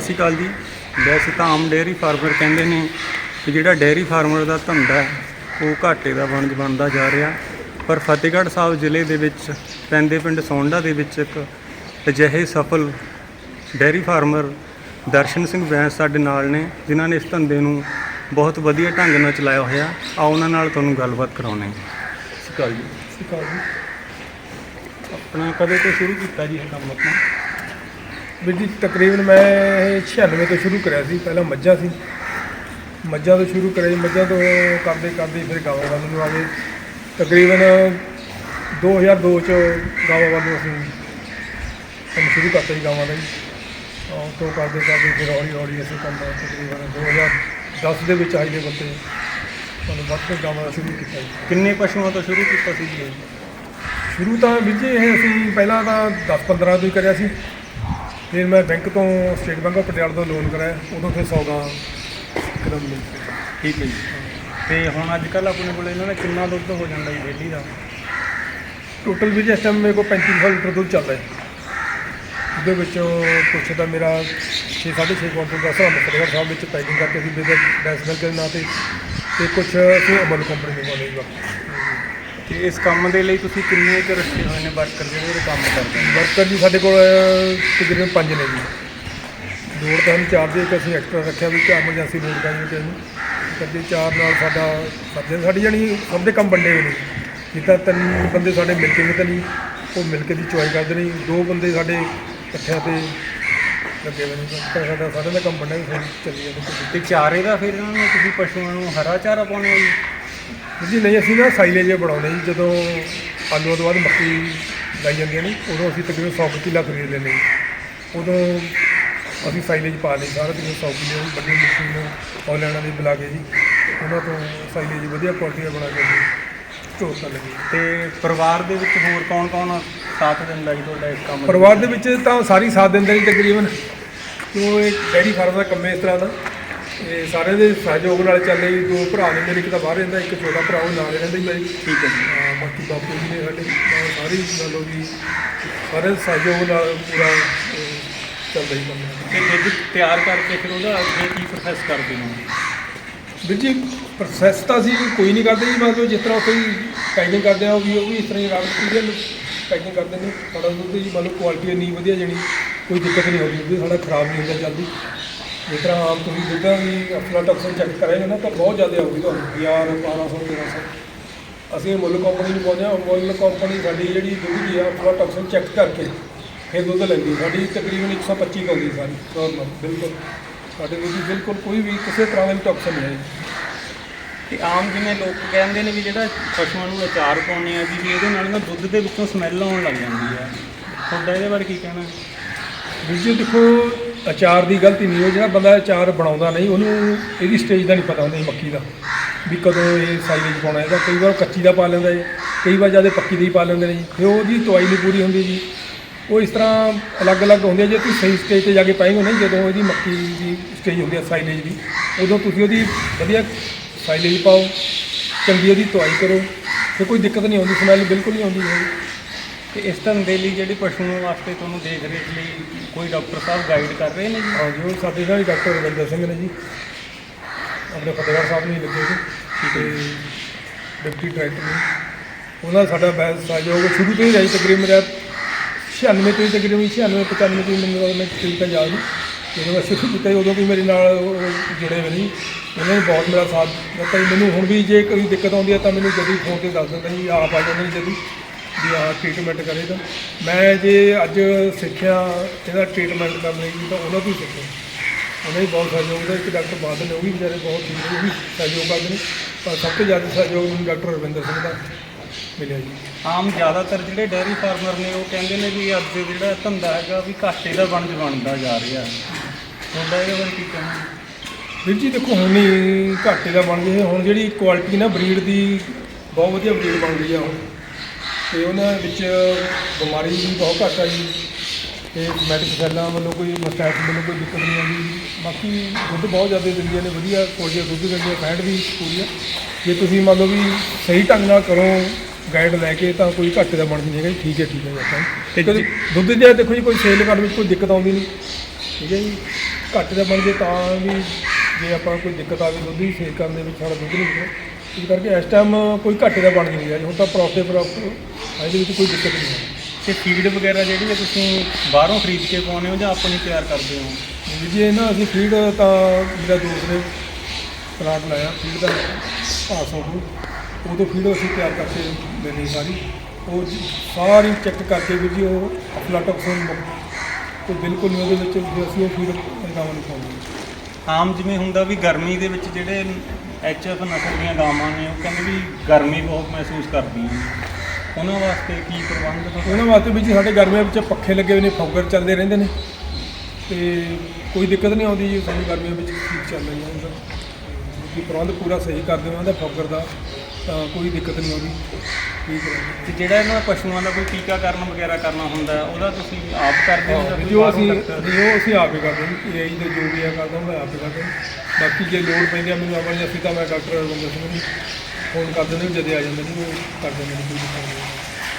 ਸਤਿ ਸ਼੍ਰੀ ਅਕਾਲ ਜੀ। ਵੈਸੇ ਤਾਂ ਆਮ ਡੇਅਰੀ ਫਾਰਮਰ ਕਹਿੰਦੇ ਨੇ ਕਿ ਜਿਹੜਾ ਡੇਅਰੀ ਫਾਰਮਰ ਦਾ ਧੰਦਾ ਹੈ ਉਹ ਘਾਟੇ ਦਾ ਵਣਜ ਬਣਦਾ ਜਾ ਰਿਹਾ। ਪਰ ਫਤਿਹਗੜ੍ਹ ਸਾਹਿਬ ਜ਼ਿਲ੍ਹੇ ਦੇ ਵਿੱਚ ਪੈਂਦੇ ਪਿੰਡ ਸੌਂਡਾ ਦੇ ਵਿੱਚ ਇੱਕ ਅਜਿਹੇ ਸਫਲ ਡੇਅਰੀ ਫਾਰਮਰ ਦਰਸ਼ਨ ਸਿੰਘ ਬੈਂਸ ਸਾਡੇ ਨਾਲ ਨੇ ਜਿਨ੍ਹਾਂ ਨੇ ਇਸ ਧੰਦੇ ਨੂੰ ਬਹੁਤ ਵਧੀਆ ਢੰਗ ਨਾਲ ਚਲਾਇਆ ਹੋਇਆ। ਆਓ ਉਹਨਾਂ ਨਾਲ ਤੁਹਾਨੂੰ ਗੱਲਬਾਤ ਕਰਾਉਂਦੇ ਹਾਂ। ਸਤਿ ਸ਼੍ਰੀ ਅਕਾਲ ਜੀ। ਜੀ। ਆਪਣਾ ਕਦੇ ਤੋਂ ਸ਼ੁਰੂ ਕੀਤਾ ਜੀ ਇਹ ਕੰਮ ਆਪਣਾ? ਵੀਰ ਜੀ ਤਕਰੀਬਨ ਮੈਂ ਇਹ 96 ਤੋਂ ਸ਼ੁਰੂ ਕਰਿਆ ਸੀ ਪਹਿਲਾਂ ਮੱਝਾਂ ਸੀ। ਮੱਝਾਂ ਤੋਂ ਸ਼ੁਰੂ ਕਰਿਆ ਜੀ ਮੱਝਾਂ ਤੋਂ ਕਰਦੇ ਕਰਦੇ ਫਿਰ ਗਾਵਾਂ ਵੱਲ ਨੂੰ ਆ ਗਏ। ਤਕਰੀਬਨ 2002 ਚ ਗਾਵਾਂ ਵੱਲ ਨੂੰ ਅਸੀਂ ਕੰਮ ਸ਼ੁਰੂ ਕਰਤਾ ਜੀ ਗਾਵਾਂ ਦਾ ਜੀ। ਉਹ ਤੋਂ ਕਰਦੇ ਕਰਦੇ ਫਿਰ ਹੌਲੀ ਹੌਲੀ ਅਸੀਂ ਕੰਮ ਤਕਰੀਬਨ 2010 ਦੇ ਵਿੱਚ ਆਈ ਦੇ ਬੰਦੇ। ਤੁਹਾਨੂੰ ਵੱਧ ਕੇ ਗਾਵਾਂ ਸ਼ੁਰੂ ਕੀਤਾ ਜੀ। ਕਿੰਨੇ ਪਸ਼ੂਆਂ ਤੋਂ ਸ਼ੁਰੂ ਕੀਤਾ ਸੀ ਜੀ? ਸ਼ੁਰੂ ਤਾਂ ਜੀ ਇਹ ਅਸੀਂ ਪਹਿਲਾਂ ਤਾਂ 10-15 ਤੋਂ ਹੀ ਕਰਿਆ ਸੀ। ਫਿਰ ਮੈਂ ਬੈਂਕ ਤੋਂ ਸਟੇਟ ਬੈਂਕ ਆਫ ਪਟਿਆਲਾ ਤੋਂ ਲੋਨ ਕਰਾਇਆ ਉਦੋਂ ਫਿਰ 100 ਗਾਂ ਕਿਲੋ ਮਿਲੀ ਠੀਕ ਹੈ ਜੀ। ਤੇ ਹੁਣ ਅੱਜ ਕੱਲ ਆਪਣੇ ਕੋਲ ਇਹਨਾਂ ਦਾ ਕਿੰਨਾ ਦੁੱਧ ਹੋ ਜਾਂਦਾ ਜੀ ਡੇਲੀ ਦਾ? ਟੋਟਲ ਵੀ ਇਸ ਟਾਈਮ ਮੇਰੇ ਕੋਲ 3500 ਲੀਟਰ ਦੁੱਧ ਚੱਲਦਾ ਹੈ। ਉਹਦੇ ਵਿੱਚੋਂ ਕੁਛ ਤਾਂ ਮੇਰਾ 6-6.5 ਕੁਇੰਟਲ ਦਾ ਹਿਸਾਬ ਫਤਿਹਗੜ੍ਹ ਸਾਹਿਬ ਵਿੱਚ ਪੈਕਿੰਗ ਕਰਕੇ ਅਸੀਂ ਬੇਦਰ ਡੈਸ ਮਿਲਕ ਦੇ ਨਾਂ ਤੇ ਤੇ ਕੁਛ ਅਸੀਂ ਅਮਨ ਕੰਪਨੀ ਨੂੰ ਪਾਉਂਦੇ ਜੀ ਤੇ ਇਸ ਕੰਮ ਦੇ ਲਈ ਤੁਸੀਂ ਕਿੰਨੇ ਕੁ ਰੱਖੇ ਹੋਏ ਨੇ ਵਰਕਰ ਜਿਹੜੇ ਇਹ ਕੰਮ ਕਰਦੇ ਨੇ? ਵਰਕਰ ਜੀ ਸਾਡੇ ਕੋਲ ਤਕਰੀਬਨ ਪੰਜ ਨੇ ਜੀ। ਲੋੜ ਤਾਂ ਅਸੀਂ ਚਾਰ ਦੇ ਇੱਕ ਅਸੀਂ ਐਕਸਟਰਾ ਰੱਖਿਆ ਵੀ ਕਿ ਐਮਰਜੈਂਸੀ ਲੋੜ ਤੇ ਅਸੀਂ ਕਰਦੇ ਚਾਰ ਨਾਲ ਸਾਡਾ ਸਾਡੇ ਸਾਡੀ ਜਾਣੀ ਸਭ ਦੇ ਕੰਮ ਵੰਡੇ ਹੋਏ ਨੇ। ਜਿੱਦਾਂ ਤਿੰਨ ਬੰਦੇ ਸਾਡੇ ਮਿਲ ਕੇ ਤਾਂ ਨਹੀਂ ਉਹ ਮਿਲ ਕੇ ਦੀ ਚੁਆਈ ਕਰਦੇ ਨੇ। ਦੋ ਬੰਦੇ ਸਾਡੇ ਇਕੱਠਿਆਂ ਤੇ ਲੱਗੇ ਹੋਏ ਨੇ। ਤਾਂ ਸਾਡਾ ਸਾਰਿਆਂ ਦਾ ਕੰਮ ਵੰਡਿਆ ਹੋਇਆ ਚੱਲੀ ਜਾਂਦਾ। ਤੇ ਚਾਰੇ ਦਾ ਫਿਰ ਇਹਨਾਂ ਨੂੰ ਤੁਸੀਂ ਪਸ਼ੂਆਂ ਨੂੰ ਹਰਾ ਚਾਰਾ ਪਾਉਂਦੇ ਹੋ ਜੀ? ਜੀ ਨਹੀਂ ਅਸੀਂ ਨਾ ਸਾਈਲੇਜ ਬਣਾਉਂਦੇ ਜੀ ਜਦੋਂ ਆਲੂਆਂ ਤੋਂ ਬਾਅਦ ਮੱਕੀ ਲਾਈ ਜਾਂਦੀਆਂ ਨੇ ਉਦੋਂ ਅਸੀਂ ਤਕਰੀਬਨ 100 ਕਿੱਲਾ ਖਰੀਦ ਲੈਂਦੇ ਜੀ। ਉਦੋਂ ਅਸੀਂ ਸਾਈਲੇਜ ਪਾ ਲਈ ਸਾਰਾ ਦਿਨ 100 ਕਿੱਲੇ ਵੱਡੀ ਮਸ਼ੀਨ ਹੌਲੈਂਡਾਂ ਦੀ ਬੁਲਾ ਕੇ ਜੀ ਉਹਨਾਂ ਤੋਂ ਸਾਈਲੇਜ ਵਧੀਆ ਕੁਆਲਿਟੀ ਦਾ ਬਣਾ ਕੇ ਜੀ ਸਟੋਰ ਕਰ ਲਈ ਤੇ ਪਰਿਵਾਰ ਦੇ ਵਿੱਚ ਹੋਰ ਕੌਣ ਕੌਣ ਸਾਥ ਦਿੰਦਾ ਜੀ ਤੁਹਾਡਾ ਇਸ ਕੰਮ ਪਰਿਵਾਰ ਦੇ ਵਿੱਚ ਤਾਂ ਸਾਰੀ ਸਾਥ ਦਿੰਦੇ ਨੇ ਤਕਰੀਬਨ ਕਿਉਂ ਇਹ ਡੈਰੀ ਫਾਰਮ ਦਾ ਕੰਮ ਹੈ ਇਸ ਤਰ੍ਹਾਂ ਦਾ। ਇਹ ਸਾਰੇ ਦੇ ਸਹਿਯੋਗ ਨਾਲ ਚੱਲੇ ਜੀ ਦੋ ਭਰਾ ਨੇ ਮੇਰੇ ਇੱਕ ਤਾਂ ਬਾਹਰ ਰਹਿੰਦਾ ਇੱਕ ਛੋਟਾ ਭਰਾ ਉਹ ਨਾਲ ਰਹਿੰਦਾ ਜੀ। ਮੇਰੇ ਠੀਕ ਹੈ ਜੀ। ਹਾਂ, ਬਾਕੀ ਬਾਪੂ ਜੀ ਨੇ ਸਾਡੇ ਨਾਲ ਸਾਰੀ ਮੰਨ ਲਓ ਵੀ ਸਾਰੇ ਸਹਿਯੋਗ ਨਾਲ ਪੂਰਾ ਅਹ, ਚੱਲਦਾ ਹੀ ਕੰਮ। ਤੇ ਦੁੱਧ ਤਿਆਰ ਕਰਕੇ ਫਿਰ ਉਹਦਾ ਅੱਗੇ ਕੀ ਪ੍ਰੋਸੈਸ ਕਰਦੇ ਹੋ ਵੀਰ ਜੀ ਪ੍ਰੋਸੈਸ ਤਾਂ ਅਸੀਂ ਕੋਈ ਨਹੀਂ ਕਰਦੇ ਜੀ ਮਤਲਬ ਜਿਸ ਤਰ੍ਹਾਂ ਕੋਈ ਪੈਕਿੰਗ ਕਰਦੇ ਆ ਉਹ ਵੀ ਉਹ ਵੀ ਇਸ ਤਰ੍ਹਾਂ ਹੀ ਰਾਤ ਮਟੀਰੀਅਲ ਪੈਕਿੰਗ ਕਰਦੇ ਨੇ। ਸਾਡਾ ਦੁੱਧ ਜੀ ਮੰਨ ਲਓ ਕੁਆਲਿਟੀ ਇੰਨੀ ਵਧੀਆ ਜਣੀ ਕੋਈ ਦਿੱਕਤ ਨਹੀਂ ਆਉਂਦੀ ਦੁੱਧ ਸਾਡਾ ਖਰਾਬ ਨਹੀਂ ਹੁੰਦਾ ਜਲਦੀ। ਜਿਸ ਤਰ੍ਹਾਂ ਆਮ ਤੁਸੀਂ ਦੁੱਧਾਂ ਦੀ ਅਫਲਾ ਟਕਸਨ ਚੈੱਕ ਕਰਾਂਗੇ ਨਾ ਤਾਂ ਬਹੁਤ ਜ਼ਿਆਦਾ ਆਊਗੀ ਤੁਹਾਨੂੰ। 1000 1200 1300 ਅਸੀਂ ਮੁੱਲ ਕੰਪਨੀ ਨੂੰ ਪਾਉਂਦੇ ਹਾਂ ਮੁੱਲ ਕੰਪਨੀ ਸਾਡੀ ਜਿਹੜੀ ਦੁੱਧ ਦੀ ਆ ਅਫਲਾ ਟਕਸਨ ਚੈੱਕ ਕਰਕੇ ਫਿਰ ਦੁੱਧ ਲੈਂਦੀ ਸਾਡੀ ਤਕਰੀਬਨ 125 ਕੁ ਆਉਂਦੀ ਸਾਰੀ ਨੋਰਮਲ ਬਿਲਕੁਲ। ਸਾਡੇ ਦੁੱਧ ਦੀ ਬਿਲਕੁਲ ਕੋਈ ਵੀ ਕਿਸੇ ਤਰ੍ਹਾਂ ਦਾ ਵੀ ਟਕਸਨ ਨਹੀਂ ਹੈ ਤੇ ਆਮ ਜਿਵੇਂ ਲੋਕ ਕਹਿੰਦੇ ਨੇ ਵੀ ਜਿਹੜਾ ਪਸ਼ੂਆਂ ਨੂੰ ਅਚਾਰ ਪਾਉਂਦੇ ਆ ਜੀ ਵੀ ਇਹਦੇ ਨਾਲ ਨਾ ਦੁੱਧ ਦੇ ਵਿੱਚੋਂ ਸਮੈਲ ਆਉਣ ਲੱਗ ਜਾਂਦੀ ਆ। ਤੁਹਾਡਾ ਇਹਦੇ ਬਾਰੇ ਕੀ ਕਹਿਣਾ? ਵੀਰ ਜੀ ਦੇਖੋ, ਅਚਾਰ ਦੀ ਗਲਤੀ ਨਹੀਂ ਹੈ। ਜਿਹੜਾ ਬੰਦਾ ਅਚਾਰ ਬਣਾਉਂਦਾ ਨਹੀਂ, ਉਹਨੂੰ ਇਹਦੀ ਸਟੇਜ ਦਾ ਨਹੀਂ ਪਤਾ ਹੁੰਦਾ ਜੀ ਮੱਕੀ ਦਾ। ਵੀ ਕਦੋਂ ਇਹ ਸਾਈਜ਼ ਪਾਉਣਾ ਇਹਦਾ ਕਈ ਵਾਰ ਉਹ ਕੱਚੀ ਦਾ ਪਾ ਲੈਂਦਾ ਹੈ, ਕਈ ਵਾਰ ਜ਼ਿਆਦਾ ਪੱਕੀ ਦੀ ਪਾ ਲੈਂਦੇ ਨੇ ਜੀ। ਫਿਰ ਉਹਦੀ ਤਵਾਈ ਨਹੀਂ ਪੂਰੀ ਹੁੰਦੀ ਜੀ। ਉਹ ਇਸ ਤਰ੍ਹਾਂ ਅਲੱਗ-ਅਲੱਗ ਹੁੰਦੇ ਆ, ਜੇ ਤੁਸੀਂ ਸਹੀ ਸਟੇਜ ਤੇ ਜਾ ਕੇ ਪਾਏਗੇ ਨਾ ਜਦੋਂ ਇਹਦੀ ਮੱਕੀ ਦੀ ਸਟੇਜ ਹੁੰਦੀ ਹੈ ਸਾਈਲੇਜ ਦੀ, ਉਦੋਂ ਤੁਸੀਂ ਉਹਦੀ ਵਧੀਆ ਸਾਈਲੇਜ ਪਾਓ, ਚੰਗੀ ਉਹਦੀ ਤਵਾਈ ਕਰੋ। ਫਿਰ ਕੋਈ ਦਿੱਕਤ ਨਹੀਂ ਆਉਂਦੀ ਸਮੈਲ ਬਿਲਕੁਲ ਨਹੀਂ ਆਉਂਦੀ ਹੈ ਤੇ ਇਸ ਧੰਦੇ ਲਈ ਜਿਹੜੇ ਪਸ਼ੂਆਂ ਵਾਸਤੇ ਤੁਹਾਨੂੰ ਦੇਖ ਰੇਖ ਲਈ ਕੋਈ ਡਾਕਟਰ ਸਾਹਿਬ ਗਾਈਡ ਕਰ ਰਹੇ ਨੇ ਜੀ? ਹਾਂਜੀ ਉਹ ਸਾਡੇ ਨਾਲ ਹੀ ਡਾਕਟਰ ਰਵਿੰਦਰ ਸਿੰਘ ਨੇ ਜੀ। ਆਪਣੇ ਫਤਿਹਗੜ੍ਹ ਸਾਹਿਬ ਨੂੰ ਲੱਗੇ ਜੀ। ਤੇ ਡਿਪਟੀ ਡਾਇਰੈਕਟਰ ਨੇ। ਉਹਨਾਂ ਸਾਡਾ ਬੈਸ ਸਹਿਯੋਗ ਸ਼ੁਰੂ ਤੋਂ ਹੀ ਰਹੀ ਤਕਰੀਬਨ ਮੇਰਾ 96 ਤੋਂ ਹੀ ਤਕਰੀਬਨ 96 95 ਤੋਂ ਹੀ ਮੈਨੂੰ ਮੈਂ ਠੀਕ ਤਾਂ ਯਾਦ। ਨਹੀਂ ਜਦੋਂ ਮੈਂ ਸ਼ੁਰੂ ਕੀਤਾ ਉਦੋਂ ਵੀ ਮੇਰੇ ਨਾਲ ਜੁੜੇ ਹੋਏ ਨੇ ਉਹਨਾਂ ਨੇ ਬਹੁਤ ਮੇਰਾ ਸਾਥ ਦਿੱਤਾ ਮੈਨੂੰ ਹੁਣ ਵੀ ਜੇ ਕੋਈ ਦਿੱਕਤ ਆਉਂਦੀ ਹੈ ਤਾਂ ਮੈਨੂੰ ਜਦੀ ਫੋਨ ਤੇ ਦੱਸ ਦਿੰਦੇ ਜੀ ਆਪ ਆ ਜਾਂਦੇ ਨੇ ਜਦੀ ਵੀ ਆਹ ਟ੍ਰੀਟਮੈਂਟ ਕਰੇ ਤਾਂ। ਮੈਂ ਜੇ ਅੱਜ ਸਿੱਖਿਆ ਇਹਦਾ ਟ੍ਰੀਟਮੈਂਟ ਕਰਨ ਲਈ ਤਾਂ ਉਹਨਾਂ ਤੋਂ ਹੀ ਸਿੱਖਿਆ। ਉਹਨਾਂ ਹੀ ਬਹੁਤ ਸਹਿਯੋਗ ਦਾ ਇੱਕ ਡਾਕਟਰ ਬਾਦਲ ਨੇ ਉਹ ਵੀ ਵਿਚਾਰੇ ਬਹੁਤ ਠੀਕ ਨੇ ਉਹ ਵੀ ਸਹਿਯੋਗ ਕਰਦੇ ਨੇ। ਪਰ ਸਭ ਤੋਂ ਜ਼ਿਆਦਾ ਸਹਿਯੋਗ ਮੈਨੂੰ ਡਾਕਟਰ ਰਵਿੰਦਰ ਸਿੰਘ ਦਾ ਮਿਲਿਆ ਜੀ। ਆਮ ਜ਼ਿਆਦਾਤਰ ਜਿਹੜੇ ਡੇਅਰੀ ਫਾਰਮਰ ਨੇ ਉਹ ਕਹਿੰਦੇ ਨੇ ਵੀ ਅੱਜ ਜਿਹੜਾ ਧੰਦਾ ਹੈਗਾ ਵੀ ਘਾਟੇ ਦਾ ਬਣਜ ਬਣਦਾ ਜਾ ਰਿਹਾ। ਤੁਹਾਡਾ ਇਹਦੇ ਬਾਰੇ ਕੀ ਕਹਿਣਾ? ਵੀਰ ਜੀ ਦੇਖੋ ਹੁਣ ਨਹੀਂ ਘਾਟੇ ਦਾ ਬਣ ਗਏ ਹੁਣ ਜਿਹੜੀ ਕੁਆਲਿਟੀ ਨਾ ਬਰੀਡ ਦੀ ਬਹੁਤ ਵਧੀਆ ਬਰੀਡ ਬਣ ਗਈ ਆ ਹੁਣ। ਤੇ ਉਹਨਾਂ ਵਿੱਚ ਬਿਮਾਰੀ ਵੀ ਬਹੁਤ ਘੱਟ ਆ ਜੀ ਤੇ ਮੈਡੀਕ ਸੈੱਲਾਂ ਵੱਲੋਂ ਕੋਈ ਮਸਟੈਟ ਵੱਲੋਂ ਕੋਈ ਦਿੱਕਤ ਨਹੀਂ ਆਉਂਦੀ। ਬਾਕੀ ਦੁੱਧ ਬਹੁਤ ਜ਼ਿਆਦਾ ਦਿੰਦੀਆਂ ਨੇ ਵਧੀਆ ਕੋਲੀਆ ਦੁੱਧ ਦਿੰਦੀਆਂ ਫੈਟ ਵੀ ਪੂਰੀ ਆ। ਜੇ ਤੁਸੀਂ ਮੰਨ ਲਓ ਵੀ ਸਹੀ ਢੰਗ ਨਾਲ ਕਰੋ ਗਾਈਡ ਲੈ ਕੇ ਤਾਂ ਕੋਈ ਘਾਟੇ ਦਾ ਬਣਦੀ ਨਹੀਂ ਹੈਗਾ। ਜੀ ਠੀਕ ਹੈ ਠੀਕ ਹੈ ਜੀ ਆਪਾਂ ਤੇ ਤੇ ਦੁੱਧ ਜੇ ਦੇਖੋ ਜੀ ਕੋਈ ਸੇਲ ਕਰਨ ਵਿੱਚ ਕੋਈ ਦਿੱਕਤ ਆਉਂਦੀ ਨਹੀਂ। ਠੀਕ ਹੈ ਜੀ ਘੱਟ ਦਾ ਬਣ ਜੇ ਤਾਂ ਵੀ ਜੇ ਆਪਾਂ ਕੋਈ ਦਿੱਕਤ ਆਵੇ ਦੁੱਧ ਦੀ ਸੇਲ ਕਰਨ ਦੇ ਵਿੱਚ ਸਾਡਾ ਦੁੱਧ ਨਹੀਂ ਵਿਕਦਾ ਇਸ ਕਰਕੇ ਇਸ ਟਾਈਮ ਕੋਈ ਘਾਟੇ ਦਾ ਬਣ ਨਹੀਂ ਰਿਹਾ ਹੁਣ ਤਾਂ ਪ੍ਰੋਫਿਟ ਪ੍ਰੋਫਿਟ ਇਹਦੇ ਵਿੱਚ ਕੋਈ ਦਿੱਕਤ ਨਹੀਂ ਹੈ। ਤੇ ਫੀਡ ਵਗੈਰਾ ਜਿਹੜੀ ਹੈ ਤੁਸੀਂ ਬਾਹਰੋਂ ਖਰੀਦ ਕੇ ਪਾਉਂਦੇ ਹੋ ਜਾਂ ਆਪਣੀ ਤਿਆਰ ਕਰਦੇ ਹੋ? ਵੀ ਜੇ ਨਾ ਅਸੀਂ ਫੀਡ ਤਾਂ ਮੇਰਾ ਦੋਸਤ ਨੇ ਪਲਾਟ ਲਾਇਆ ਫੀਡ ਦਾ ਪਾਸ ਹੋ ਗਈ ਉਦੋਂ ਫੀਡ ਅਸੀਂ ਤਿਆਰ ਕਰਕੇ ਦੇਣੀ ਸਾਰੀ। ਉਹ ਸਾਰੀ ਚੈੱਕ ਕਰਕੇ ਵੀ ਜੀ ਉਹ ਅਫਲਾਟੋਕਸਿਨ ਕੋਈ ਬਿਲਕੁਲ ਨਹੀਂ ਉਹਦੇ ਵਿੱਚ ਅਸੀਂ ਉਹ ਫੀਡ ਗਾਵਾਂ ਨੂੰ ਪਾਉਂਦੇ। ਆਮ ਜਿਵੇਂ ਹੁੰਦਾ ਵੀ ਗਰਮੀ ਦੇ ਵਿੱਚ ਜਿਹੜੇ ਐਚਐਫ ਨਸਲ ਦੀਆਂ ਗਾਵਾਂ ਨੇ ਉਹ ਕਹਿੰਦੇ ਵੀ ਗਰਮੀ ਬਹੁਤ ਮਹਿਸੂਸ ਕਰਦੀਆਂ ਉਹਨਾਂ ਵਾਸਤੇ ਕੀ ਪ੍ਰਬੰਧ ਤੁਹਾਡਾ? ਉਹਨਾਂ ਵਾਸਤੇ ਵੀ ਜੀ ਸਾਡੇ ਗਰਮੀਆਂ ਵਿੱਚ ਪੱਖੇ ਲੱਗੇ ਹੋਏ ਨੇ ਫੌਗਰ ਚੱਲਦੇ ਰਹਿੰਦੇ ਨੇ। ਤੇ ਕੋਈ ਦਿੱਕਤ ਨਹੀਂ ਆਉਂਦੀ ਜੀ ਸਾਨੂੰ ਗਰਮੀਆਂ ਵਿੱਚ ਠੀਕ ਚੱਲ ਰਹੀ ਹੈ। ਉਹਦਾ ਕਿ ਪ੍ਰਬੰਧ ਪੂਰਾ ਸਹੀ ਕਰਦੇ ਉਹਨਾਂ ਦਾ ਫੌਗਰ ਦਾ ਤਾਂ ਕੋਈ ਦਿੱਕਤ ਨਹੀਂ ਆਉਂਦੀ। ਠੀਕ ਰਹਿੰਦਾ ਤੇ ਜਿਹੜਾ ਇਹਨਾਂ ਪਸ਼ੂਆਂ ਦਾ ਕੋਈ ਟੀਕਾਕਰਨ ਵਗੈਰਾ ਕਰਨਾ ਹੁੰਦਾ ਹੈ, ਉਹਦਾ ਤੁਸੀਂ ਆਪ ਕਰਦੇ ਹੋ ਜਾਂ ਕੋਈ ਜੋ ਅਸੀਂ ਬਾਹਰੋਂ ਡਾਕਟਰ? ਜੋ ਅਸੀਂ ਆਪ ਹੀ ਕਰਦੇ ਹਾਂ ਏਆਈ ਦੇ ਜੋ ਵੀ ਆ ਕਰਦਾ ਮੈਂ ਆਪ ਹੀ। ਕਰਦਾ ਬਾਕੀ ਜੇ ਲੋੜ ਪੈਂਦੀ ਆ ਮੈਨੂੰ ਆਪਣੀ ਅਸੀਂ ਤਾਂ ਮੈਂ ਡਾਕਟਰ ਰਵਿੰਦਰ ਸਿੰਘ ਨੂੰ ਫੋਨ ਕਰ ਦਿੰਦੇ ਨੇ, ਜਦੇ ਆ ਜਾਂਦੇ ਨੇ, ਉਹ ਕਰ ਦਿੰਦੇ ਨੇ ਕੋਈ ਦਿੱਕਤ ਨਹੀਂ।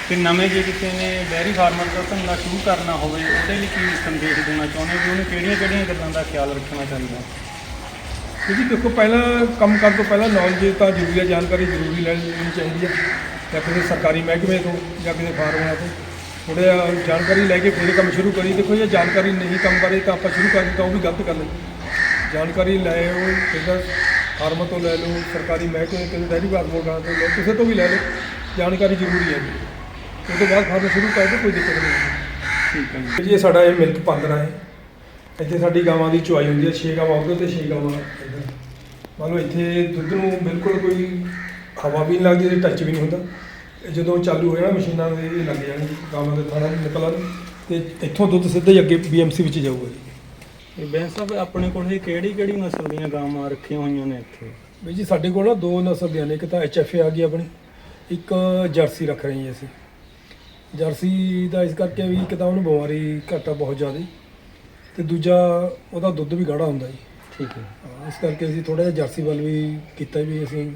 ਤੇ ਨਵੇਂ ਜੇ ਕਿਸੇ ਨੇ ਡੈਰੀ ਫਾਰਮਰ ਦਾ ਧੰਦਾ ਸ਼ੁਰੂ ਕਰਨਾ ਹੋਵੇ, ਉਹਦੇ ਲਈ ਕੀ ਸੰਦੇਸ਼ ਦੇਣਾ ਚਾਹੁੰਦੇ ਹੋ? ਵੀ ਉਹਨੂੰ ਕਿਹੜੀਆਂ-ਕਿਹੜੀਆਂ ਗੱਲਾਂ ਦਾ ਖਿਆਲ ਰੱਖਣਾ ਚਾਹੀਦਾ? ਕਿਉਂਕਿ ਦੇਖੋ, ਪਹਿਲਾਂ ਕੰਮ ਕਰਨ ਤੋਂ ਪਹਿਲਾਂ ਨੌਲੇਜ ਤਾਂ ਜ਼ਰੂਰੀ ਹੈ ਜਾਣਕਾਰੀ ਜ਼ਰੂਰੀ ਲੈਣੀ ਚਾਹੀਦੀ ਹੈ ਜਾਂ ਕਿਸੇ ਸਰਕਾਰੀ ਮਹਿਕਮੇ ਤੋਂ, ਜਾਂ ਕਿਸੇ ਫਾਰਮਰਾਂ ਤੋਂ। ਥੋੜ੍ਹਾ ਜਿਹਾ ਜਾਣਕਾਰੀ ਲੈ ਕੇ ਫਿਰ ਕੰਮ ਸ਼ੁਰੂ ਕਰੀ ਦੇਖੋ, ਜੇ ਜਾਣਕਾਰੀ ਨਹੀਂ ਕੰਮ ਬਾਰੇ ਤਾਂ ਆਪਾਂ ਸ਼ੁਰੂ ਕਰੀ ਤਾਂ ਉਹ ਵੀ ਗਲਤ ਗੱਲ ਹੈ। ਜਾਣਕਾਰੀ ਲੈ ਉਹ ਕਿਸੇ ਫਾਰਮ ਤੋਂ ਲੈ ਲਓ ਸਰਕਾਰੀ ਮਹਿਕਮੇ ਕਿਸੇ ਡੈਰੀ ਫਾਰਮਾਂ ਤੋਂ ਲਓ ਕਿਸੇ ਤੋਂ ਵੀ ਲੈ ਲਓ ਜਾਣਕਾਰੀ ਜ਼ਰੂਰੀ ਹੈ ਜੀ। ਉਹ ਤੋਂ ਬਾਅਦ ਫਾਰਮ ਸ਼ੁਰੂ ਕਰਦੇ ਕੋਈ ਦਿੱਕਤ ਨਹੀਂ ਹੈ। ਠੀਕ ਹੈ ਜੀ। ਜੀ ਇਹ ਸਾਡਾ ਇਹ ਮਿਲਕ ਪਾਂਦਰਾ ਹੈ। ਇੱਥੇ ਸਾਡੀ ਗਾਵਾਂ ਦੀ ਚੁਆਈ ਹੁੰਦੀ ਹੈ 6 ਗਾਵਾਂ ਉਹਦੇ ਤੇ 6 ਗਾਵਾਂ। ਇੱਧਰ ਮੰਨ ਲਓ ਇੱਥੇ ਦੁੱਧ ਨੂੰ ਬਿਲਕੁਲ ਕੋਈ ਹਵਾ ਵੀ ਨਹੀਂ ਲੱਗਦੀ ਤੇ ਟੱਚ ਵੀ ਨਹੀਂ ਹੁੰਦਾ। ਇਹ ਜਦੋਂ ਚਾਲੂ ਹੋਇਆ ਨਾ ਮਸ਼ੀਨਾਂ ਦੇ ਇਹ ਲੱਗ ਜਾਣੀ ਗਾਵਾਂ ਦੇ ਥਾਣਾ ਨਿਕਲ ਆਉਣ ਤੇ ਇੱਥੋਂ ਦੁੱਧ ਸਿੱਧਾ ਹੀ ਅੱਗੇ ਬੀਐਮਸੀ ਵਿੱਚ ਜਾਊਗਾ ਜੀ। ਇਹ ਬੈਂਸ ਸਾਹਿਬ ਆਪਣੇ ਕੋਲ ਇਹ ਕਿਹੜੀ-ਕਿਹੜੀ ਨਸਲ ਦੀਆਂ ਗਾਵਾਂ ਰੱਖੀਆਂ ਹੋਈਆਂ ਨੇ ਇੱਥੇ? ਬਈ ਜੀ ਸਾਡੇ ਕੋਲ ਨਾ ਦੋ ਨਸਲ ਦੀਆਂ ਨੇ ਇੱਕ ਤਾਂ ਐਚਐਫਏ ਆ ਗਈ ਆਪਣੀ ਇੱਕ ਜਰਸੀ ਰੱਖ ਰਹੇ ਹਾਂ ਅਸੀਂ। ਜਰਸੀ ਦਾ ਇਸ ਕਰਕੇ ਵੀ ਇੱਕ ਤਾਂ ਉਹਨੂੰ ਬਿਮਾਰੀ ਘਾਟਾ ਬਹੁਤ ਜ਼ਿਆਦਾ ਤੇ ਦੂਜਾ ਉਹਦਾ ਦੁੱਧ ਵੀ ਗਾੜਾ ਹੁੰਦਾ ਜੀ। ਠੀਕ ਹੈ। ਹਾਂ, ਇਸ ਕਰਕੇ ਅਸੀਂ ਥੋੜਾ ਜਿਹਾ ਜਰਸੀ ਵੱਲ ਵੀ ਕੀਤਾ ਵੀ ਅਸੀਂ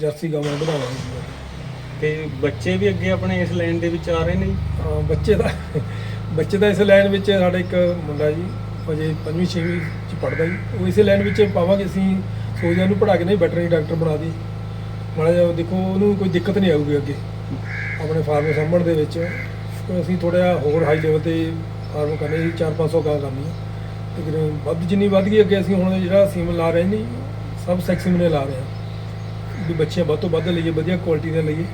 ਜਰਸੀ ਗਾਵਾਂ ਵਧਾਵਾਂਗੇ ਤੇ ਬੱਚੇ ਵੀ ਅੱਗੇ ਆਪਣੇ ਇਸ ਲਾਈਨ ਦੇ ਵਿੱਚ ਆ ਰਹੇ ਨੇ ਜੀ? ਹਾਂ ਬੱਚੇ ਦਾ ਬੱਚੇ ਦਾ ਇਸ ਲਾਈਨ ਵਿੱਚ ਸਾਡਾ ਇੱਕ ਮੁੰਡਾ ਜੀ ਅਜੇ ਪੰਜਵੀਂ, ਛੇਵੀਂ ਚ ਪੜਦਾ ਜੀ, ਉਹ ਇਸੇ ਲਾਈਨ ਵਿੱਚ ਪਾਵਾਂਗੇ ਅਸੀਂ ਸੋਚਦੇ ਹਾਂ ਉਹਨੂੰ ਪੜ੍ਹਾ ਕੇ ਨਹੀਂ ਵੈਟਰਨਰੀ ਡਾਕਟਰ ਬਣਾ ਦੀ ਮਾੜਾ ਜਿਹਾ ਦੇਖੋ, ਉਹਨੂੰ ਕੋਈ ਦਿੱਕਤ ਨਹੀਂ ਆਊਗੀ ਅੱਗੇ। ਆਪਣੇ ਫਾਰਮ ਸਾਂਭਣ ਦੇ ਵਿੱਚ ਅਸੀਂ ਥੋੜਾ ਜਿਹਾ ਹੋਰ ਹਾਈ ਲੈਵਲ ਤੇ ਫਾਰਮ ਕਰਨੇ ਜੀ 4-500 ਗਾਂ ਕਰਨੀ ਹੈ ਲੇਕਿਨ ਵੱਧ, ਜਿੰਨੀ ਵੱਧ ਗਈ ਅੱਗੇ ਅਸੀਂ ਹੁਣ ਜਿਹੜਾ ਸੀਮਨ ਲਾ ਰਹੇ ਨਹੀਂ ਸਭ ਸੈਕਸ ਸੀਮਨ ਲਾ ਰਹੇ ਹਾਂ ਵੀ ਬੱਚੇ ਵੱਧ ਤੋਂ ਵੱਧ ਲਈਏ, ਵਧੀਆ ਕੁਆਲਿਟੀ ਦੇ ਲਈਏ।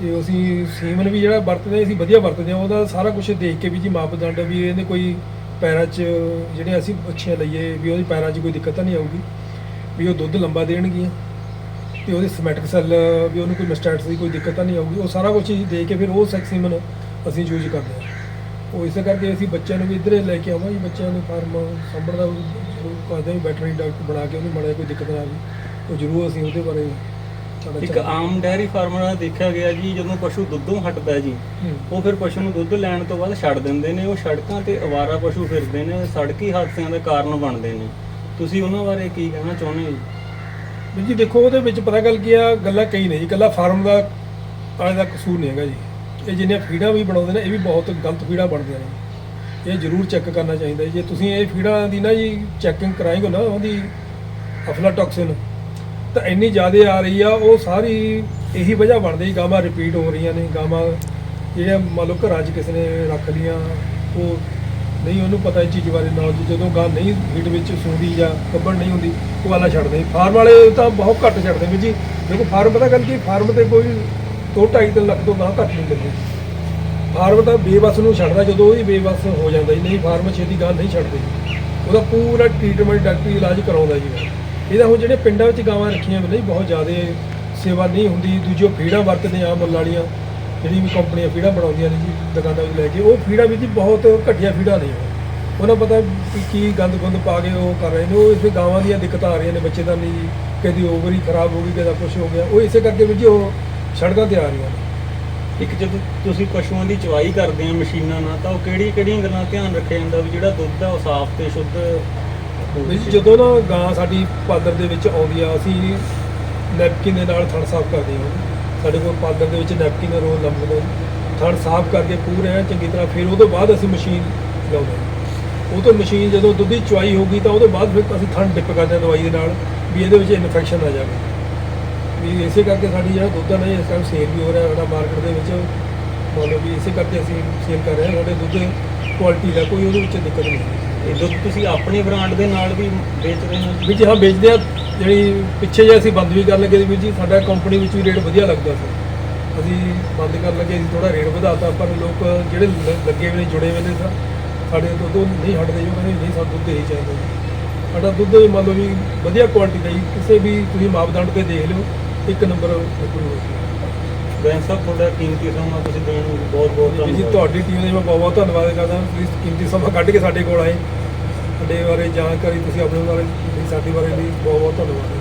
ਤੇ ਅਸੀਂ ਸੀਮਨ ਵੀ ਜਿਹੜਾ ਵਰਤਦੇ ਅਸੀਂ ਵਧੀਆ ਵਰਤਦੇ ਹਾਂ ਉਹਦਾ ਸਾਰਾ ਕੁਝ ਦੇਖ ਕੇ ਵੀ ਜੀ, ਮਾਪਦੰਡ ਵੀ ਇਹਦੇ ਕੋਈ ਪੈਰਾਂ 'ਚ ਜਿਹੜੇ ਅਸੀਂ ਅੱਛੀਆਂ ਲਈਏ ਵੀ ਉਹਦੇ ਪੈਰਾਂ 'ਚ ਕੋਈ ਦਿੱਕਤ ਤਾਂ ਨਹੀਂ ਆਊਗੀ, ਵੀ ਉਹ ਦੁੱਧ ਲੰਬਾ ਦੇਣਗੀਆਂ ਤੇ ਉਹਦੇ ਸਮੈਟਿਕ ਸੈੱਲ, ਵੀ ਉਹਨੂੰ ਕੋਈ ਮਿਸਟੈਟਸ ਦੀ ਕੋਈ ਦਿੱਕਤ ਤਾਂ ਨਹੀਂ ਆਊਗੀ, ਉਹ ਸਾਰਾ ਕੁਝ ਦੇ ਕੇ ਫਿਰ ਉਹ ਸੈਕਸੀਮਨ ਅਸੀਂ ਯੂਜ਼ ਕਰਦੇ ਹਾਂ। ਉਹ ਇਸੇ ਕਰਕੇ ਅਸੀਂ ਬੱਚਿਆਂ ਨੂੰ ਵੀ ਇੱਧਰ ਲੈ ਕੇ ਆਵਾਂਗੇ ਬੱਚਿਆਂ ਨੂੰ ਫਾਰਮ ਸਾਂਭਣ ਦਾ ਜ਼ਰੂਰ ਕਰਦੇ ਹਾਂ ਵੈਟਰਨਰੀ ਡਾਕਟਰ ਬਣਾ ਕੇ ਉਹਨੂੰ ਮਾੜਾ ਜਿਹਾ ਕੋਈ ਦਿੱਕਤ ਨਾ ਆਵੇ, ਉਹ ਜ਼ਰੂਰ ਅਸੀਂ ਉਹਦੇ ਬਾਰੇ ਸਾਡਾ ਇੱਕ। ਆਮ ਡੈਰੀ ਫਾਰਮਰ ਦਾ ਦੇਖਿਆ ਗਿਆ ਜੀ ਜਦੋਂ ਪਸ਼ੂ ਦੁੱਧੋਂ ਹਟਦਾ ਹੈ ਜੀ ਹੂੰ। ਉਹ ਫਿਰ ਪਸ਼ੂ ਨੂੰ ਦੁੱਧ ਲੈਣ ਤੋਂ ਬਾਅਦ ਛੱਡ ਦਿੰਦੇ ਨੇ ਉਹ ਸੜਕਾਂ ਤੇ ਅਵਾਰਾ ਪਸ਼ੂ ਫਿਰਦੇ ਨੇ ਸੜਕੀ ਹਾਦਸਿਆਂ ਦਾ ਕਾਰਨ ਬਣਦੇ ਨੇ ਤੁਸੀਂ ਉਹਨਾਂ ਬਾਰੇ ਕੀ ਕਹਿਣਾ ਚਾਹੁੰਦੇ ਹੋ ਜੀ ਵੀਰ ਜੀ ਦੇਖੋ ਉਹਦੇ ਵਿੱਚ ਪਤਾ ਗੱਲ ਕੀ ਆ ਗੱਲਾਂ ਕਈ ਨੇ ਜੀ ਇਕੱਲਾ ਫਾਰਮ ਦਾ ਵਾਲੇ ਦਾ ਕਸੂਰ ਨਹੀਂ ਹੈਗਾ ਜੀ ਇਹ ਜਿੰਨੀਆਂ ਫੀਡਾਂ ਵੀ ਬਣਾਉਂਦੇ ਨੇ ਇਹ ਵੀ ਬਹੁਤ ਗਲਤ ਫੀਡਾਂ ਬਣਦੀਆਂ ਨੇ ਇਹ ਜ਼ਰੂਰ ਚੈੱਕ ਕਰਨਾ ਚਾਹੀਦਾ ਜੀ। ਜੇ ਤੁਸੀਂ ਇਹ ਫੀਡਾਂ ਦੀ ਨਾ ਜੀ ਚੈਕਿੰਗ ਕਰਾਏਗੇ ਨਾ ਉਹਦੀ ਅਫਲਾਟੌਕਸਿਨ ਤਾਂ ਇੰਨੀ ਜ਼ਿਆਦਾ ਆ ਰਹੀ ਆ, ਉਹ ਸਾਰੀ ਇਹੀ ਵਜ੍ਹਾ ਬਣਦੀ ਜੀ ਗਾਵਾਂ ਰਿਪੀਟ ਹੋ ਰਹੀਆਂ ਨੇ, ਗਾਵਾਂ ਜਿਹੜੀਆਂ ਮੰਨ ਲਓ ਘਰਾਂ 'ਚ ਕਿਸੇ ਨੇ ਰੱਖ ਲੀਆਂ ਉਹ ਨਹੀਂ, ਉਹਨੂੰ ਪਤਾ ਇਹ ਚੀਜ਼ ਬਾਰੇ ਨੌਲੇਜ ਜਦੋਂ ਗਾਂ ਨਹੀਂ ਫੀਡ ਵਿੱਚ ਸੂੰਦੀ ਜਾਂ ਕੱਬਣ ਨਹੀਂ ਹੁੰਦੀ, ਉਹ ਵਾਲਾ ਛੱਡਦੇ ਫਾਰਮ ਵਾਲੇ ਤਾਂ ਬਹੁਤ ਘੱਟ ਛੱਡਦੇ ਵੀ ਜੀ। ਦੇਖੋ, ਫਾਰਮ ਪਤਾ ਗੱਲ ਕੀ, ਫਾਰਮ ਤੇ ਕੋਈ ਦੋ ਢਾਈ ਤਿੰਨ ਲੱਖ ਤੋਂ ਗਾਂ ਘੱਟ ਨਹੀਂ ਦਿੰਦੇ। ਫਾਰਮ ਤਾਂ ਬੇਵਸ ਨੂੰ ਛੱਡਦਾ, ਜਦੋਂ ਉਹ ਹੀ ਬੇਵਸ ਹੋ ਜਾਂਦਾ ਜੀ, ਨਹੀਂ, ਫਾਰਮ ਛੇਤੀ ਗਾਂ ਨਹੀਂ ਛੱਡਦੇ। ਉਹਦਾ ਪੂਰਾ ਟ੍ਰੀਟਮੈਂਟ ਡਾਕਟਰੀ ਇਲਾਜ ਕਰਾਉਂਦਾ ਜੀ। ਇਹਦਾ ਹੁਣ ਜਿਹੜੇ ਪਿੰਡਾਂ ਵਿੱਚ ਗਾਵਾਂ ਰੱਖੀਆਂ ਵੀ ਨਹੀਂ, ਬਹੁਤ ਜ਼ਿਆਦਾ ਸੇਵਾ ਨਹੀਂ ਹੁੰਦੀ। ਦੂਜੀਆਂ ਫੀਡਾਂ ਵਰਤਦੇ ਆ, ਮੁੱਲ ਵਾਲੀਆਂ। ਜਿਹੜੀ ਵੀ ਕੰਪਨੀਆਂ ਫੀਡਾਂ ਬਣਾਉਂਦੀਆਂ ਨੇ ਜੀ, ਦੁਕਾਨਾਂ ਵਿੱਚ ਲੈ ਕੇ। ਉਹ ਫੀਡਾਂ ਵੀ ਜੀ ਬਹੁਤ ਘਟੀਆ ਫੀਡਾਂ ਨੇ। ਉਹ। ਉਹਨਾਂ ਪਤਾ ਵੀ ਕੀ ਗੰਦ ਗੁੰਦ ਪਾ ਕੇ ਉਹ ਕਰ ਰਹੇ ਨੇ। ਉਹ ਇਸੇ ਗਾਵਾਂ ਦੀਆਂ ਦਿੱਕਤਾਂ ਆ ਰਹੀਆਂ ਨੇ, ਬੱਚੇ ਦਾ ਨਹੀਂ, ਕਦੀ ਓਵਰੀ ਖਰਾਬ ਹੋ ਗਈ, ਕਦਾ ਕੁਝ ਹੋ ਗਿਆ। ਉਹ ਇਸੇ ਕਰਕੇ ਵੀ ਜੀ ਉਹ ਸੜਕਾਂ ਤੇ ਆ ਰਹੀਆਂ ਨੇ। ਇੱਕ ਜਦੋਂ ਤੁਸੀਂ ਪਸ਼ੂਆਂ ਦੀ ਚਵਾਈ ਕਰਦੇ ਆ ਮਸ਼ੀਨਾਂ ਨਾਲ, ਤਾਂ ਉਹ ਕਿਹੜੀ ਕਿਹੜੀਆਂ ਗੱਲਾਂ ਧਿਆਨ ਰੱਖਿਆ ਜਾਂਦਾ ਵੀ ਜਿਹੜਾ ਦੁੱਧ ਆ ਉਹ ਸਾਫ਼ ਤੇ ਸ਼ੁੱਧ ਹੋਵੇ? ਵੀ ਜੀ ਜਦੋਂ ਨਾ ਗਾਂ ਸਾਡੀ ਪਾਦਰ ਦੇ ਵਿੱਚ ਆਉਂਦੀ ਆ ਅਸੀਂ ਨੈਪਕਿਨ ਦੇ ਨਾਲ ਥਣ ਸਾਫ਼ ਕਰਦੇ ਹਾਂ। ਸਾਡੇ ਕੋਲ ਪਾਦਰ ਦੇ ਵਿੱਚ ਨੈਪਕਿਨ ਰੋਲ ਲੰਬਦੇ ਥਣ ਸਾਫ਼ ਕਰਕੇ ਪੂਰੇ ਐਨ ਚੰਗੀ ਤਰ੍ਹਾਂ ਫਿਰ ਉਹਦੇ ਬਾਅਦ ਅਸੀਂ ਮਸ਼ੀਨ ਲਾਉਂਦੇ ਹਾਂ। ਉਹ ਤੋਂ ਮਸ਼ੀਨ ਜਦੋਂ ਦੁੱਧ ਦੀ ਚੁਆਈ ਹੋਊਗੀ ਤਾਂ ਉਹਦੇ ਬਾਅਦ ਫਿਰ ਅਸੀਂ ਥਣ ਡਿਪ ਕਰਦੇ ਹਾਂ ਦਵਾਈ ਦੇ ਨਾਲ ਵੀ ਇਹਦੇ ਵਿੱਚ ਇਨਫੈਕਸ਼ਨ ਨਾ ਜਾਵੇ। ਵੀ ਇਸੇ ਕਰਕੇ ਸਾਡੀ ਜਿਹੜਾ ਦੁੱਧ ਹੈ ਇਸ ਟਾਈਮ ਸੇਲ ਵੀ ਹੋ ਰਿਹਾ ਸਾਡਾ ਮਾਰਕੀਟ ਦੇ ਵਿੱਚ। ਮਤਲਬ ਵੀ ਇਸੇ ਕਰਕੇ ਅਸੀਂ ਸੇਲ ਕਰ ਰਹੇ ਹਾਂ ਸਾਡੇ ਦੁੱਧ ਕੁਆਲਿਟੀ ਦਾ ਕੋਈ ਉਹਦੇ ਵਿੱਚ ਦਿੱਕਤ ਨਹੀਂ ਇਹ ਦੁੱਧ ਤੁਸੀਂ ਆਪਣੇ ਬ੍ਰਾਂਡ ਦੇ ਨਾਲ ਵੀ ਵੇਚ ਰਹੇ ਹੋ? ਵੀ ਜੇ ਹਾਂ ਵੇਚਦੇ ਆ। ਜਿਹੜੀ ਪਿੱਛੇ ਜੇ ਅਸੀਂ ਬੰਦ ਵੀ ਕਰਨ ਲੱਗੇ ਸੀ ਵੀਰ ਜੀ ਸਾਡਾ ਕੰਪਨੀ ਵਿੱਚ ਵੀ ਰੇਟ ਵਧੀਆ ਲੱਗਦਾ ਸੀ। ਅਸੀਂ ਬੰਦ ਕਰਨ ਲੱਗੇ ਅਸੀਂ ਥੋੜਾ ਰੇਟ ਵਧਾਤਾ ਪਰ ਲੋਕ ਜਿਹੜੇ ਲ- ਲੱਗੇ ਹੋਏ ਨੇ ਜੁੜੇ ਹੋਏ ਨੇ ਸਾ- ਸਾਡੇ ਦੁੱਧ ਤੋਂ ਨਹੀਂ ਹਟਦੇ ਜੋ ਕਹਿੰਦੇ ਨਹੀਂ ਸਾਨੂੰ ਦੁੱਧ ਹੀ ਚਾਹੀਦਾ ਜੀ। ਸਾਡਾ ਦੁੱਧ ਮੰਨ ਲਓ ਵੀ ਵਧੀਆ ਕੁਆਲਿਟੀ ਦਾ ਜੀ ਕਿਸੇ ਵੀ ਤੁਸੀਂ ਮਾਪਦੰਡ ਤੇ ਦੇਖ ਲਿਓ ਇੱਕ ਨੰਬਰ ਲੱਗੂਗਾ ਬੈਂਕ ਸਾਹਿਬ ਤੁਹਾਡਾ ਕੀਮਤੀ ਸਮਾਂ ਤੁਸੀਂ ਦੇਣ ਨੂੰ ਬਹੁਤ ਬਹੁਤ ਜੀ ਜੀ ਤੁਹਾਡੀ ਟੀਮ ਦਾ ਮੈਂ ਬਹੁਤ ਬਹੁਤ ਧੰਨਵਾਦ ਕਰਦਾ ਤੁਸੀਂ ਕੀਮਤੀ ਸਮਾਂ ਕੱਢ ਕੇ ਸਾਡੇ ਕੋਲ ਆਏ। ਸਾਡੇ ਬਾਰੇ ਜਾਣਕਾਰੀ ਤੁਸੀਂ ਆਪਣੇ ਬਾਰੇ ਸਾਡੀ ਬਾਰੇ ਵੀ ਬਹੁਤ ਬਹੁਤ ਧੰਨਵਾਦ।